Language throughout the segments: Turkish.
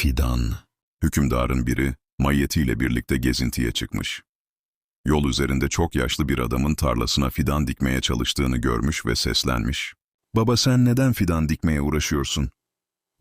Fidan. Hükümdarın biri mayetiyle birlikte gezintiye çıkmış. Yol üzerinde çok yaşlı bir adamın tarlasına fidan dikmeye çalıştığını görmüş ve seslenmiş. Baba sen neden fidan dikmeye uğraşıyorsun?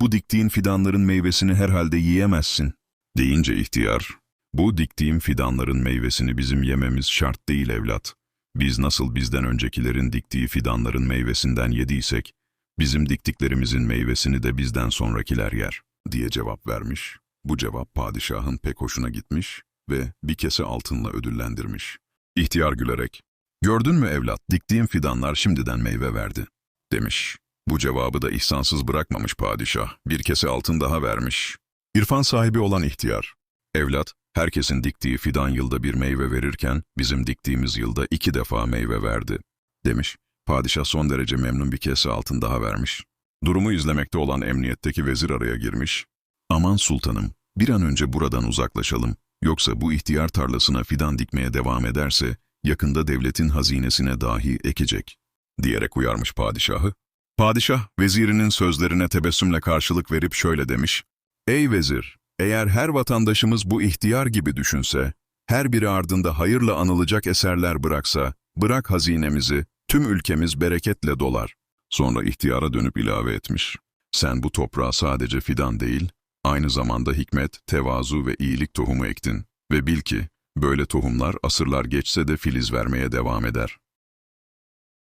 Bu diktiğin fidanların meyvesini herhalde yiyemezsin. Deyince ihtiyar, bu diktiğim fidanların meyvesini bizim yememiz şart değil evlat. Biz nasıl bizden öncekilerin diktiği fidanların meyvesinden yediysek, bizim diktiklerimizin meyvesini de bizden sonrakiler yer, diye cevap vermiş. Bu cevap padişahın pek hoşuna gitmiş ve bir kese altınla ödüllendirmiş. İhtiyar gülerek, gördün mü evlat, diktiğim fidanlar şimdiden meyve verdi, demiş. Bu cevabı da ihsansız bırakmamış padişah, bir kese altın daha vermiş. İrfan sahibi olan ihtiyar, evlat, herkesin diktiği fidan yılda bir meyve verirken, bizim diktiğimiz yılda iki defa meyve verdi, demiş. Padişah son derece memnun bir kese altın daha vermiş. Durumu izlemekte olan emniyetteki vezir araya girmiş. Aman sultanım, bir an önce buradan uzaklaşalım. Yoksa bu ihtiyar tarlasına fidan dikmeye devam ederse, yakında devletin hazinesine dahi ekecek, diyerek uyarmış padişahı. Padişah, vezirinin sözlerine tebessümle karşılık verip şöyle demiş. Ey vezir, eğer her vatandaşımız bu ihtiyar gibi düşünse, her biri ardında hayırla anılacak eserler bıraksa, bırak hazinemizi, tüm ülkemiz bereketle dolar. Sonra ihtiyara dönüp ilave etmiş. Sen bu toprağa sadece fidan değil, aynı zamanda hikmet, tevazu ve iyilik tohumu ektin. Ve bil ki, böyle tohumlar asırlar geçse de filiz vermeye devam eder.